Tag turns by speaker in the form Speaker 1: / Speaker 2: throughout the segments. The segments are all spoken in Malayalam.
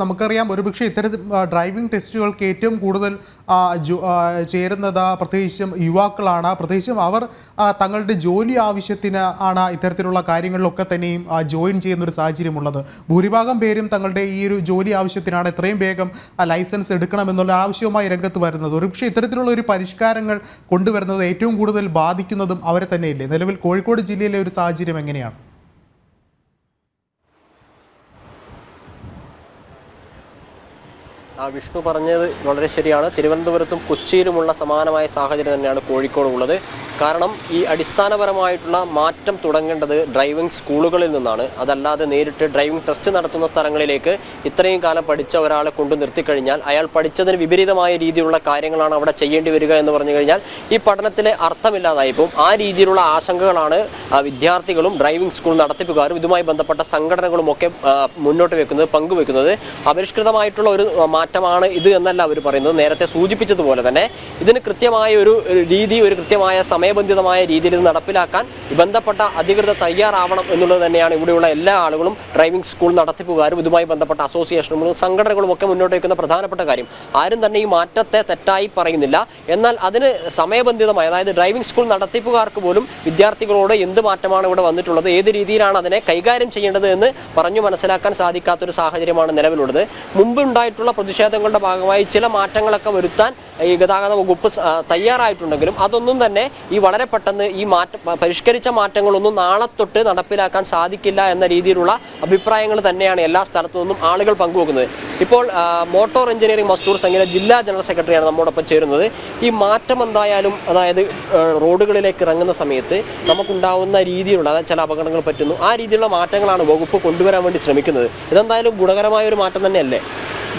Speaker 1: നമുക്കറിയാം ഒരുപക്ഷെ ഇത്തരത്തിൽ ഡ്രൈവിംഗ് ടെസ്റ്റുകൾക്ക് ഏറ്റവും കൂടുതൽ ചേരുന്നത് പ്രത്യേകിച്ചും യുവാക്കളാണ്. പ്രത്യേകിച്ചും അവർ തങ്ങളുടെ ജോലി ആവശ്യത്തിന് ആണ് ഇത്തരത്തിലുള്ള കാര്യങ്ങളിലൊക്കെ തന്നെയും ജോയിൻ ചെയ്യുന്ന ഒരു സാഹചര്യമുള്ളത്. ഭൂരിഭാഗം പേരും തങ്ങളുടെ ഈ ഒരു ജോലി ആവശ്യത്തിനാണ് എത്രയും വേഗം ലൈസൻസ് എടുക്കണമെന്നുള്ള ആവശ്യവുമായി രംഗത്ത് വരുന്നത്. ഒരുപക്ഷെ ഇത്തരത്തിലുള്ള ഒരു പരിഷ്കാരങ്ങൾ കൊണ്ടുവരുന്നത് ഏറ്റവും കൂടുതൽ ബാധിക്കുന്നതും അവരെ തന്നെയില്ലേ? നിലവിൽ കോഴിക്കോട് ജില്ലയിലെ ഒരു സാഹചര്യം എങ്ങനെയാണ്?
Speaker 2: ആ വിഷ്ണു പറഞ്ഞത് വളരെ ശരിയാണ്. തിരുവനന്തപുരത്തും കൊച്ചിയിലുമുള്ള സമാനമായ സാഹചര്യം തന്നെയാണ് കോഴിക്കോട് ഉള്ളത്. കാരണം ഈ അടിസ്ഥാനപരമായിട്ടുള്ള മാറ്റം തുടങ്ങേണ്ടത് ഡ്രൈവിംഗ് സ്കൂളുകളിൽ നിന്നാണ്. അതല്ലാതെ നേരിട്ട് ഡ്രൈവിംഗ് ടെസ്റ്റ് നടത്തുന്ന സ്ഥലങ്ങളിലേക്ക് ഇത്രയും കാലം പഠിച്ച ഒരാളെ കൊണ്ടു നിർത്തിക്കഴിഞ്ഞാൽ അയാൾ പഠിച്ചതിന് വിപരീതമായ രീതിയിലുള്ള കാര്യങ്ങളാണ് അവിടെ ചെയ്യേണ്ടി വരിക എന്ന് പറഞ്ഞു കഴിഞ്ഞാൽ ഈ പഠനത്തിലെ അർത്ഥമില്ലാതായി പോകും ആ രീതിയിലുള്ള ആശങ്കകളാണ് വിദ്യാർത്ഥികളും ഡ്രൈവിംഗ് സ്കൂൾ നടത്തിപ്പുകാരും ഇതുമായി ബന്ധപ്പെട്ട സംഘടനകളും ഒക്കെ മുന്നോട്ട് വെക്കുന്നത് പങ്കുവെക്കുന്നത്. അപരിഷ്കൃതമായിട്ടുള്ള ഒരു മാറ്റമാണ് ഇത് എന്നല്ല അവർ പറയുന്നത്. നേരത്തെ സൂചിപ്പിച്ചതുപോലെ തന്നെ ഇതിന് കൃത്യമായ ഒരു രീതി ഒരു കൃത്യമായ സമയബന്ധിതമായ രീതിയിൽ നടപ്പിലാക്കാൻ ബന്ധപ്പെട്ട അധികൃതർ തയ്യാറാവണം എന്നുള്ളത് തന്നെയാണ് ഇവിടെയുള്ള എല്ലാ ആളുകളും ഡ്രൈവിംഗ് സ്കൂൾ നടത്തിപ്പുകാരും ഇതുമായി ബന്ധപ്പെട്ട അസോസിയേഷനുകളും സംഘടനകളും ഒക്കെ മുന്നോട്ട് വയ്ക്കുന്ന പ്രധാനപ്പെട്ട കാര്യം. ആരും തന്നെ ഈ മാറ്റത്തെ തെറ്റായി പറയുന്നില്ല. എന്നാൽ അതിന് സമയബന്ധിതമായി അതായത് ഡ്രൈവിംഗ് സ്കൂൾ നടത്തിപ്പുകാർക്ക് പോലും വിദ്യാർത്ഥികളോട് എന്ത് മാറ്റമാണ് ഇവിടെ വന്നിട്ടുള്ളത് ഏത് രീതിയിലാണ് അതിനെ കൈകാര്യം ചെയ്യേണ്ടത് എന്ന് പറഞ്ഞു മനസ്സിലാക്കാൻ സാധിക്കാത്തൊരു സാഹചര്യമാണ് നിലവിലുള്ളത്. മുമ്പ് ഉണ്ടായിട്ടുള്ള പ്രതിഷേധങ്ങളുടെ ഭാഗമായി ചില മാറ്റങ്ങളൊക്കെ വരുത്താൻ ഈ ഗതാഗത വകുപ്പ് തയ്യാറായിട്ടുണ്ടെങ്കിലും അതൊന്നും തന്നെ വളരെ പെട്ടെന്ന് ഈ മാറ്റ പരിഷ്കരിച്ച മാറ്റങ്ങളൊന്നും നാളെ തൊട്ട് നടപ്പിലാക്കാൻ സാധിക്കില്ല എന്ന രീതിയിലുള്ള അഭിപ്രായങ്ങൾ തന്നെയാണ് എല്ലാ സ്ഥലത്തു നിന്നും ആളുകൾ പങ്കുവെക്കുന്നത്. ഇപ്പോൾ മോട്ടോർ എഞ്ചിനീയറിംഗ് മസ്തൂർ സംഘിലെ ജില്ലാ ജനറൽ സെക്രട്ടറിയാണ് നമ്മോടൊപ്പം ചേരുന്നത്. ഈ മാറ്റം എന്തായാലും അതായത് റോഡുകളിലേക്ക് ഇറങ്ങുന്ന സമയത്ത് നമുക്കുണ്ടാവുന്ന രീതിയിലുള്ള അതായത് ചില അപകടങ്ങൾ പറ്റുന്നു ആ രീതിയിലുള്ള മാറ്റങ്ങളാണ് വകുപ്പ് കൊണ്ടുവരാൻ വേണ്ടി ശ്രമിക്കുന്നത്. ഇതെന്തായാലും ഗുണകരമായ ഒരു മാറ്റം തന്നെയല്ലേ?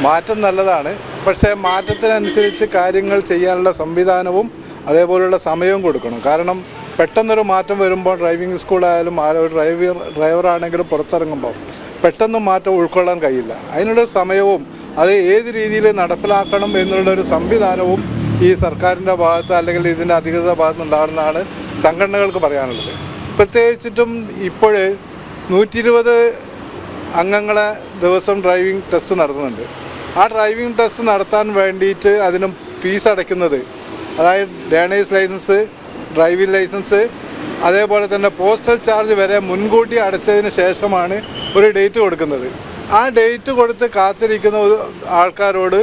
Speaker 3: മാറ്റം നല്ലതാണ്. പക്ഷേ മാറ്റത്തിനനുസരിച്ച് കാര്യങ്ങൾ ചെയ്യാനുള്ള സംവിധാനവും അതേപോലുള്ള സമയവും കൊടുക്കണം. കാരണം പെട്ടെന്നൊരു മാറ്റം വരുമ്പോൾ ഡ്രൈവിംഗ് സ്കൂളായാലും ഒരു ഡ്രൈവർ ഡ്രൈവറാണെങ്കിലും പുറത്തിറങ്ങുമ്പോൾ പെട്ടെന്ന് മാറ്റം ഉൾക്കൊള്ളാൻ കഴിയില്ല. അതിനുള്ള സമയവും അത് ഏത് രീതിയിൽ നടപ്പിലാക്കണം എന്നുള്ള ഒരു സംവിധാനവും ഈ സർക്കാരിന്റെ ഭാഗത്ത് അല്ലെങ്കിൽ ഇതിന്റെ അധികൃത ഭാഗത്ത് ഉണ്ടാകുന്നതാണ് സംഘടനകൾക്ക് പറയാനുള്ളത്. പ്രത്യേകിച്ചിട്ടും ഇപ്പോൾ നൂറ്റി ഇരുപത് അംഗങ്ങളെ ദിവസം ഡ്രൈവിംഗ് ടെസ്റ്റ് നടത്തുന്നുണ്ട്. ആ ഡ്രൈവിംഗ് ടെസ്റ്റ് നടത്താൻ വേണ്ടിയിട്ട് അതിന് ഫീസ് അടയ്ക്കുന്നത് അതായത് ലേണേഴ്സ് ലൈസൻസ് ഡ്രൈവിംഗ് ലൈസൻസ് അതേപോലെ തന്നെ പോസ്റ്റൽ ചാർജ് വരെ മുൻകൂട്ടി അടച്ചതിന് ശേഷമാണ് ഒരു ഡേറ്റ് കൊടുക്കുന്നത്. ആ ഡേറ്റ് കൊടുത്ത് കാത്തിരിക്കുന്ന ആൾക്കാരോട്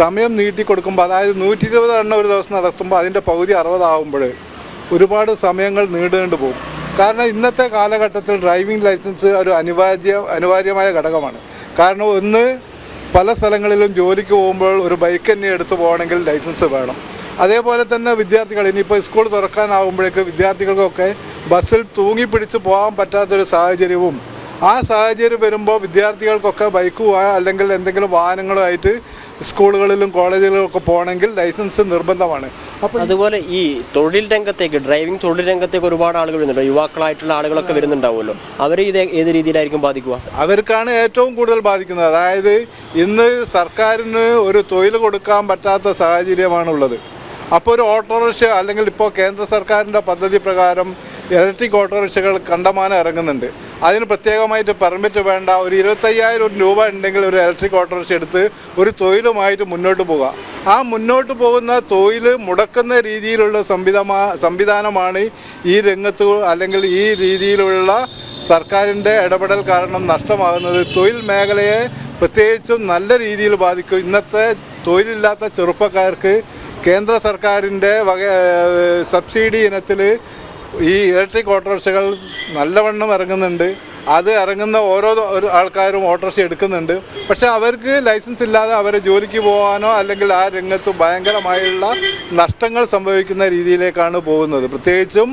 Speaker 3: സമയം നീട്ടി കൊടുക്കുമ്പോൾ അതായത് നൂറ്റി ഇരുപത് എണ്ണം ഒരു ദിവസം നടത്തുമ്പോൾ അതിന്റെ പകുതി അറുപതാകുമ്പോൾ ഒരുപാട് സമയങ്ങൾ നീണ്ടുകൊണ്ട് പോകും. കാരണം ഇന്നത്തെ കാലഘട്ടത്തിൽ ഡ്രൈവിംഗ് ലൈസൻസ് ഒരു അനിവാര്യ അനിവാര്യമായ ഘടകമാണ്. കാരണം ഒന്ന് പല സ്ഥലങ്ങളിലും ജോലിക്ക് പോകുമ്പോൾ ഒരു ബൈക്ക് തന്നെ എടുത്തു പോകണമെങ്കിൽ ലൈസൻസ് വേണം. അതേപോലെ തന്നെ വിദ്യാർത്ഥികൾ ഇനിയിപ്പോൾ സ്കൂൾ തുറക്കാനാവുമ്പോഴേക്ക് വിദ്യാർത്ഥികൾക്കൊക്കെ ബസ്സിൽ തൂങ്ങിപ്പിടിച്ച് പോകാൻ പറ്റാത്തൊരു സാഹചര്യവും ആ സാഹചര്യം വരുമ്പോൾ വിദ്യാർത്ഥികൾക്കൊക്കെ ബൈക്ക് അല്ലെങ്കിൽ എന്തെങ്കിലും വാഹനങ്ങളുമായിട്ട് സ്കൂളുകളിലും കോളേജുകളിലും ഒക്കെ പോകണമെങ്കിൽ ലൈസൻസ് നിർബന്ധമാണ്. അപ്പോൾ
Speaker 2: അതുപോലെ ഈ തൊഴിൽ രംഗത്തേക്ക് ഡ്രൈവിംഗ് തൊഴിൽ രംഗത്തേക്ക് ഒരുപാട് ആളുകൾ വരുന്നുണ്ട്. യുവാക്കളായിട്ടുള്ള ആളുകളൊക്കെ വരുന്നുണ്ടാവുമല്ലോ. അവർ ഇത് ഏത് രീതിയിലായിരിക്കും ബാധിക്കുക?
Speaker 3: അവർക്കാണ് ഏറ്റവും കൂടുതൽ ബാധിക്കുന്നത്. അതായത് ഇന്ന് സർക്കാരിന് ഒരു തൊഴിൽ കൊടുക്കാൻ പറ്റാത്ത സാഹചര്യമാണുള്ളത്. അപ്പോൾ ഒരു ഓട്ടോറിക്ഷ അല്ലെങ്കിൽ ഇപ്പോൾ കേന്ദ്ര സർക്കാരിന്റെ പദ്ധതി പ്രകാരം ഇലക്ട്രിക് ഓട്ടോറിക്ഷകൾ കണ്ടമാനം ഇറങ്ങുന്നുണ്ട്. അതിന് പ്രത്യേകമായിട്ട് പെർമിറ്റ് വേണ്ട. ഒരു ഇരുപത്തയ്യായിരം രൂപ ഉണ്ടെങ്കിൽ ഒരു ഇലക്ട്രിക് ഓട്ടോറിക്ഷ എടുത്ത് ഒരു തൊഴിലുമായിട്ട് മുന്നോട്ട് പോകുക ആ മുന്നോട്ട് പോകുന്ന തൊഴിൽ മുടക്കുന്ന രീതിയിലുള്ള സംവിധമാ സംവിധാനമാണ് ഈ രംഗത്ത് അല്ലെങ്കിൽ ഈ രീതിയിലുള്ള സർക്കാരിന്റെ ഇടപെടൽ കാരണം നഷ്ടമാകുന്നത്. തൊഴിൽ മേഖലയെ പ്രത്യേകിച്ചും നല്ല രീതിയിൽ ബാധിക്കും. ഇന്നത്തെ തൊഴിലില്ലാത്ത ചെറുപ്പക്കാർക്ക് കേന്ദ്ര സർക്കാരിന്റെ വക സബ്സിഡി ഇനത്തിൽ ഈ ഇലക്ട്രിക് ഓട്ടോറിക്ഷകൾ നല്ലവണ്ണം ഇറങ്ങുന്നുണ്ട്. അത് ഇറങ്ങുന്ന ഓരോ ആൾക്കാരും ഓട്ടോറിക്ഷ എടുക്കുന്നുണ്ട്. പക്ഷെ അവർക്ക് ലൈസൻസ് ഇല്ലാതെ അവരെ ജോലിക്ക് പോകാനോ അല്ലെങ്കിൽ ആ രംഗത്ത് ഭയങ്കരമായുള്ള നഷ്ടങ്ങൾ സംഭവിക്കുന്ന രീതിയിലേക്കാണ് പോകുന്നത്. പ്രത്യേകിച്ചും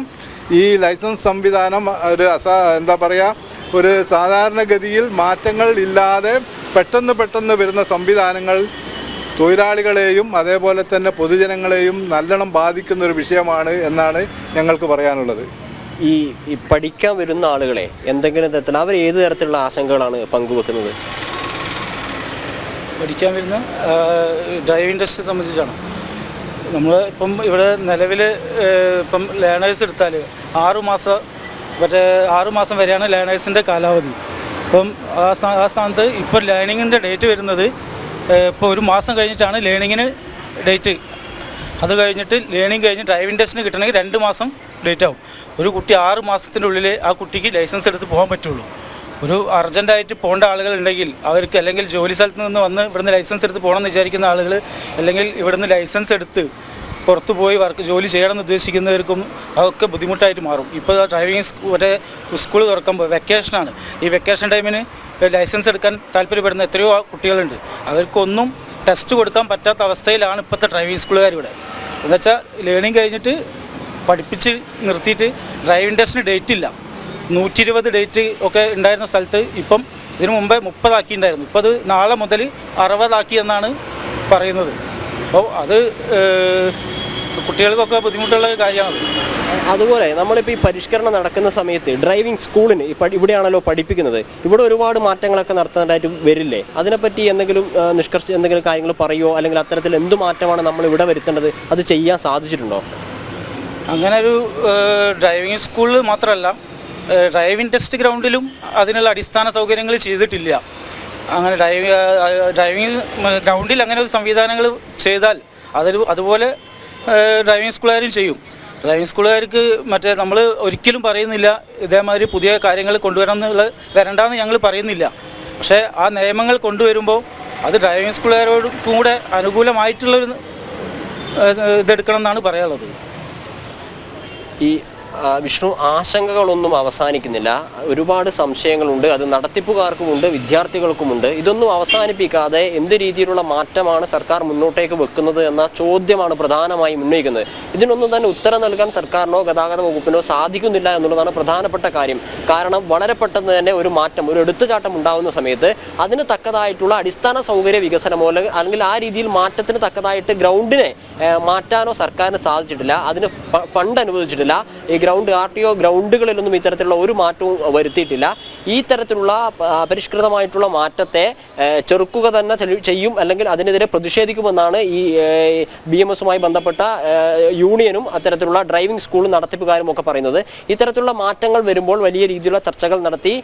Speaker 3: ഈ ലൈസൻസ് സംവിധാനം ഒരു അസാ എന്താ പറയുക ഒരു സാധാരണഗതിയിൽ മാറ്റങ്ങൾ ഇല്ലാതെ പെട്ടെന്ന് പെട്ടെന്ന് വരുന്ന സംവിധാനങ്ങൾ തൊഴിലാളികളെയും അതേപോലെ തന്നെ പൊതുജനങ്ങളെയും നല്ലോണം ബാധിക്കുന്ന ഒരു വിഷയമാണ് എന്നാണ് ഞങ്ങൾക്ക് പറയാനുള്ളത്.
Speaker 2: ഈ പഠിക്കാൻ വരുന്ന ആളുകളെ എന്തെങ്കിലും തരത്തിൽ അവർ ഏത് തരത്തിലുള്ള ആശങ്കകളാണ് പങ്കുവെക്കുന്നത്?
Speaker 4: പഠിക്കാൻ വരുന്ന ഡ്രൈവിംഗ് ടെസ്റ്റ് സംബന്ധിച്ചാണ്. നമ്മൾ ഇപ്പം ഇവിടെ നിലവിൽ ഇപ്പം ലേണേഴ്സ് എടുത്താൽ ആറുമാസം മറ്റേ ആറുമാസം വരെയാണ് ലേണേഴ്സിന്റെ കാലാവധി. അപ്പം ആ സ്ഥാ- ആ സ്ഥാനത്ത് ഇപ്പോൾ ലേണിങ്ങിന്റെ ഡേറ്റ് വരുന്നത് ഇപ്പോൾ ഒരു മാസം കഴിഞ്ഞിട്ടാണ് ലേണിങ്ങിന് ഡേറ്റ്. അത് കഴിഞ്ഞിട്ട് ലേണിംഗ് കഴിഞ്ഞ് ഡ്രൈവിംഗ് ടെസ്റ്റിന് കിട്ടണമെങ്കിൽ രണ്ട് മാസം ഡേറ്റ് ആവും. ഒരു കുട്ടി ആറ് മാസത്തിന്റെ ഉള്ളിൽ ആ കുട്ടിക്ക് ലൈസൻസ് എടുത്ത് പോകാൻ പറ്റുള്ളൂ. ഒരു അർജന്റായിട്ട് പോകേണ്ട ആളുകൾ ഉണ്ടെങ്കിൽ അവർക്ക് അല്ലെങ്കിൽ ജോലി സ്ഥലത്ത് നിന്ന് വന്ന് ഇവിടുന്ന് ലൈസൻസ് എടുത്ത് പോകണം എന്ന് വിചാരിക്കുന്ന ആളുകൾ അല്ലെങ്കിൽ ഇവിടുന്ന് ലൈസൻസ് എടുത്ത് പുറത്തു പോയി വർക്ക് ജോലി ചെയ്യണമെന്ന് ഉദ്ദേശിക്കുന്നവർക്കും അതൊക്കെ ബുദ്ധിമുട്ടായിട്ട് മാറും. ഇപ്പോൾ ഡ്രൈവിംഗ് മറ്റേ സ്കൂൾ തുറക്കുമ്പോൾ വെക്കേഷനാണ് ഈ വെക്കേഷൻ ടൈമിന് ലൈസൻസ് എടുക്കാൻ താല്പര്യപ്പെടുന്ന എത്രയോ കുട്ടികളുണ്ട്. അവർക്കൊന്നും ടെസ്റ്റ് കൊടുക്കാൻ പറ്റാത്ത അവസ്ഥയിലാണ് ഇപ്പോഴത്തെ ഡ്രൈവിംഗ് സ്കൂളുകാർ ഇവിടെ. എന്നുവെച്ചാൽ ലേണിംഗ് കഴിഞ്ഞിട്ട് പഠിപ്പിച്ച് നിർത്തിയിട്ട് ഡ്രൈവിംഗ് ടെസ്റ്റിന് ഡേറ്റ് ഇല്ല. നൂറ്റി ഇരുപത് ഡേറ്റ് ഒക്കെ ഉണ്ടായിരുന്ന സ്ഥലത്ത് ഇപ്പം ഇതിനു മുമ്പേ മുപ്പതാക്കിയിട്ടുണ്ടായിരുന്നു. ഇപ്പോൾ അത് നാളെ മുതൽ അറുപതാക്കി എന്നാണ് പറയുന്നത്. അപ്പോൾ അത് കുട്ടികൾക്കൊക്കെ ബുദ്ധിമുട്ടുള്ള കാര്യമാണ്
Speaker 2: അതുപോലെ നമ്മളിപ്പോൾ ഈ പരിഷ്കരണം നടക്കുന്ന സമയത്ത് ഡ്രൈവിംഗ് സ്കൂളിന് ഇപ്പം ഇവിടെയാണല്ലോ പഠിപ്പിക്കുന്നത്. ഇവിടെ ഒരുപാട് മാറ്റങ്ങളൊക്കെ നടത്താനായിട്ട് വരില്ലേ? അതിനെപ്പറ്റി എന്തെങ്കിലും നിഷ്കർഷ എന്തെങ്കിലും കാര്യങ്ങൾ പറയുമോ അല്ലെങ്കിൽ അത്തരത്തിൽ എന്ത് മാറ്റമാണ് നമ്മൾ ഇവിടെ വരുത്തേണ്ടത്? അത് ചെയ്യാൻ സാധിച്ചിട്ടുണ്ടോ?
Speaker 4: അങ്ങനെ ഒരു ഡ്രൈവിംഗ് സ്കൂളിൽ മാത്രമല്ല ഡ്രൈവിംഗ് ടെസ്റ്റ് ഗ്രൗണ്ടിലും അതിനുള്ള അടിസ്ഥാന സൗകര്യങ്ങൾ ചെയ്തിട്ടില്ല. അങ്ങനെ ഡ്രൈവിംഗ് ഡ്രൈവിംഗ് ഗ്രൗണ്ടിൽ അങ്ങനെ ഒരു സംവിധാനങ്ങൾ ചെയ്താൽ അതൊരു അതുപോലെ ഡ്രൈവിംഗ് സ്കൂളുകാരും ചെയ്യും. ഡ്രൈവിംഗ് സ്കൂളുകാർക്ക് മറ്റേ നമ്മൾ ഒരിക്കലും പറയുന്നില്ല ഇതേമാതിരി പുതിയ കാര്യങ്ങൾ കൊണ്ടുവരണം എന്നുള്ള വരണ്ടെന്ന് ഞങ്ങൾ പറയുന്നില്ല. പക്ഷേ ആ നിയമങ്ങൾ കൊണ്ടുവരുമ്പോൾ അത് ഡ്രൈവിംഗ് സ്കൂളുകാരോടും കൂടെ അനുകൂലമായിട്ടുള്ളൊരു ഇതെടുക്കണം എന്നാണ് പറയാനുള്ളത്.
Speaker 2: ഈ വിഷ്ണു ആശങ്കകളൊന്നും അവസാനിക്കുന്നില്ല. ഒരുപാട് സംശയങ്ങളുണ്ട്. അത് നടത്തിപ്പുകാർക്കുമുണ്ട് വിദ്യാർത്ഥികൾക്കുമുണ്ട്. ഇതൊന്നും അവസാനിപ്പിക്കാതെ എന്ത് രീതിയിലുള്ള മാറ്റമാണ് സർക്കാർ മുന്നോട്ടേക്ക് വെക്കുന്നത് എന്ന ചോദ്യമാണ് പ്രധാനമായും ഉന്നയിക്കുന്നത്. ഇതിനൊന്നും തന്നെ ഉത്തരം നൽകാൻ സർക്കാരിനോ ഗതാഗത വകുപ്പിനോ സാധിക്കുന്നില്ല എന്നുള്ളതാണ് പ്രധാനപ്പെട്ട കാര്യം. കാരണം വളരെ പെട്ടെന്ന് തന്നെ ഒരു മാറ്റം ഒരു എടുത്തുചാട്ടം ഉണ്ടാകുന്ന സമയത്ത് അതിന് തക്കതായിട്ടുള്ള അടിസ്ഥാന സൗകര്യ വികസനമോ അല്ലെങ്കിൽ- ആ രീതിയിൽ മാറ്റത്തിന് തക്കതായിട്ട് ഗ്രൗണ്ടിനെ മാറ്റാനോ സർക്കാരിന് സാധിച്ചിട്ടില്ല അതിന് ഫണ്ട് അനുവദിച്ചിട്ടില്ല. ഈ ഗ്രൗണ്ട് ആർ ടി ഒ ഗ്രൗണ്ടുകളിലൊന്നും ഇത്തരത്തിലുള്ള ഒരു മാറ്റവും വരുത്തിയിട്ടില്ല. ഈ തരത്തിലുള്ള പരിഷ്കൃതമായിട്ടുള്ള മാറ്റത്തെ ചെറുക്കുക തന്നെ ചെയ്യും അല്ലെങ്കിൽ അതിനെതിരെ പ്രതിഷേധിക്കുമെന്നാണ് ഈ ബി എം എസുമായി ബന്ധപ്പെട്ട യൂണിയനും അത്തരത്തിലുള്ള ഡ്രൈവിംഗ് സ്കൂളും നടത്തിപ്പുകാരും ഒക്കെ പറയുന്നത്. ഇത്തരത്തിലുള്ള മാറ്റങ്ങൾ വരുമ്പോൾ വലിയ രീതിയിലുള്ള ചർച്ചകൾ നടത്തി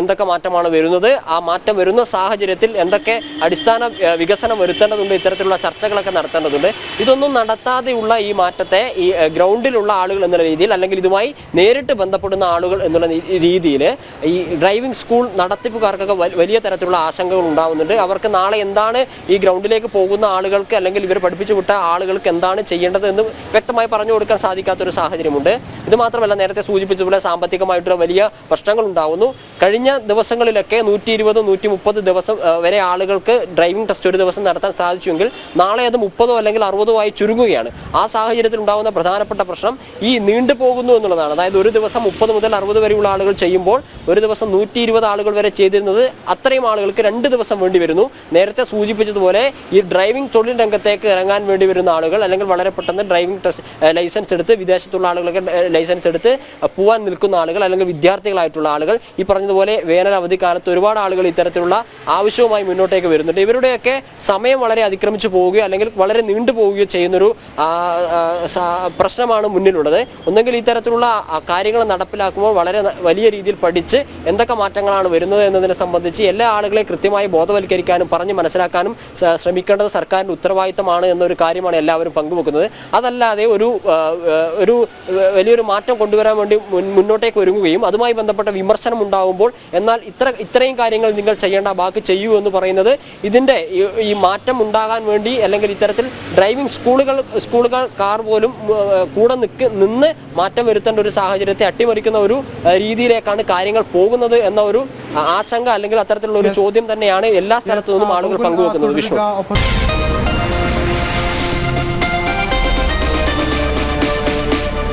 Speaker 2: എന്തൊക്കെ മാറ്റമാണ് വരുന്നത് ആ മാറ്റം വരുന്ന സാഹചര്യത്തിൽ എന്തൊക്കെ അടിസ്ഥാന വികസനം വരുത്തേണ്ടതുണ്ട് ഇത്തരത്തിലുള്ള ചർച്ചകളൊക്കെ നടത്തേണ്ടതുണ്ട്. ഇതൊന്നും നടത്താതെയുള്ള ഈ മാറ്റത്തെ ഈ ഗ്രൗണ്ടിലുള്ള ആളുകൾ എന്നുള്ള രീതിയിൽ അല്ലെങ്കിൽ ഇതുമായി നേരിട്ട് ബന്ധപ്പെടുന്ന ആളുകൾ എന്നുള്ള രീതിയിൽ ഈ ഡ്രൈവിംഗ് സ്കൂൾ നടത്തിപ്പുകാർക്കൊക്കെ വലിയ തരത്തിലുള്ള ആശങ്കകൾ ഉണ്ടാവുന്നുണ്ട്. അവർക്ക് നാളെ എന്താണ് ഈ ഗ്രൗണ്ടിലേക്ക് പോകുന്ന ആളുകൾക്ക് അല്ലെങ്കിൽ ഇവർ പഠിപ്പിച്ചു വിട്ട ആളുകൾക്ക് എന്താണ് ചെയ്യേണ്ടത് എന്ന് വ്യക്തമായി പറഞ്ഞു കൊടുക്കാൻ സാധിക്കാത്തൊരു സാഹചര്യമുണ്ട്. ഇത് മാത്രമല്ല നേരത്തെ സൂചിപ്പിച്ചതുപോലെ സാമ്പത്തികമായിട്ടുള്ള വലിയ പ്രശ്നങ്ങൾ ഉണ്ടാവുന്നു. കഴിഞ്ഞ ദിവസങ്ങളിലൊക്കെ നൂറ്റി ഇരുപത് നൂറ്റി മുപ്പത് ദിവസം വരെ ആളുകൾക്ക് ഡ്രൈവിംഗ് ടെസ്റ്റ് ഒരു ദിവസം നടത്താൻ സാധിച്ചുവെങ്കിൽ നാളെ അത് മുപ്പതോ അല്ലെങ്കിൽ അറുപതോ ആയി ചുരുങ്ങുകയാണ്. ആ സാഹചര്യത്തിൽ ഉണ്ടാകുന്ന പ്രധാനപ്പെട്ട പ്രശ്നം ഈ നീണ്ടു പോകുന്നു എന്നുള്ളതാണ്. അതായത് ഒരു ദിവസം മുപ്പത് മുതൽ അറുപത് വരെയുള്ള ആളുകൾ ചെയ്യുമ്പോൾ ഒരു ദിവസം നൂറ്റി ഇരുപത് ആളുകൾ വരെ ചെയ്തിരുന്നത് അത്രയും ആളുകൾക്ക് രണ്ട് ദിവസം വേണ്ടി വരുന്നു. നേരത്തെ സൂചിപ്പിച്ചതുപോലെ ഈ ഡ്രൈവിംഗ് തൊഴിൽ രംഗത്തേക്ക് ഇറങ്ങാൻ വേണ്ടി വരുന്ന ആളുകൾ അല്ലെങ്കിൽ വളരെ പെട്ടെന്ന് ഡ്രൈവിംഗ് ടെസ്റ്റ് ലൈസൻസ് എടുത്ത് വിദേശത്തുള്ള ആളുകളൊക്കെ ലൈസൻസ് എടുത്ത് പോകാൻ നിൽക്കുന്ന ആളുകൾ അല്ലെങ്കിൽ വിദ്യാർത്ഥികളായിട്ടുള്ള ആളുകൾ ഈ പറഞ്ഞതുപോലെ വേനൽ അവധി അവധിക്കാലത്ത് ഒരുപാട് ആളുകൾ ഇത്തരത്തിലുള്ള ആവശ്യവുമായി മുന്നോട്ടേക്ക് വരുന്നുണ്ട്. ഇവരുടെയൊക്കെ സമയം വളരെ അതിക്രമിച്ചു പോവുകയോ അല്ലെങ്കിൽ വളരെ നീണ്ടു പോവുകയോ ചെയ്യുന്നൊരു പ്രശ്നമാണ് മുന്നിലുള്ളത്. ഒന്നെങ്കിൽ ഇത്തരത്തിലുള്ള കാര്യങ്ങൾ നടപ്പിലാക്കുമ്പോൾ വളരെ വലിയ രീതിയിൽ പഠിച്ച് എന്തൊക്കെ മാറ്റങ്ങളാണ് വരുന്നത് എന്നതിനെ സംബന്ധിച്ച് എല്ലാ ആളുകളെയും കൃത്യമായി ബോധവൽക്കരിക്കാനും പറഞ്ഞ് മനസ്സിലാക്കാനും ശ്രമിക്കേണ്ടത് സർക്കാരിന്റെ ഉത്തരവാദിത്തമാണ് എന്നൊരു കാര്യമാണ് എല്ലാവരും പങ്കുവെക്കുന്നത്. അതല്ലാതെ ഒരു ഒരു വലിയൊരു മാറ്റം കൊണ്ടുവരാൻ വേണ്ടി മുന്നോട്ടേക്ക് ഒരുങ്ങുകയും അതുമായി ബന്ധപ്പെട്ട വിമർശനം ഉണ്ടാകുമ്പോൾ എന്നാൽ ഇത്ര ഇത്രയും കാര്യങ്ങൾ നിങ്ങൾ ചെയ്യേണ്ട ബാക്കി ചെയ്യൂ എന്ന് പറയുന്നത് ഇതിന്റെ ഈ മാറ്റം ഉണ്ടാകാൻ വേണ്ടി അല്ലെങ്കിൽ ഇത്തരത്തിൽ ഡ്രൈവിംഗ് സ്കൂളുകൾ സ്കൂളുകൾ കാർ പോലും കൂടെ നിൽക്ക് നിന്ന് മാറ്റം വരുത്തേണ്ട ഒരു സാഹചര്യത്തെ അട്ടിമറിക്കുന്ന ഒരു രീതിയിലേക്കാണ് കാര്യങ്ങൾ പോകുന്നത് എന്ന ഒരു ആശങ്ക അല്ലെങ്കിൽ അത്തരത്തിലുള്ള ഒരു ചോദ്യം തന്നെയാണ് എല്ലാ സ്ഥലത്തു നിന്നും ആളുകൾ പങ്കുവെക്കുന്നത് വിഷ്ണു.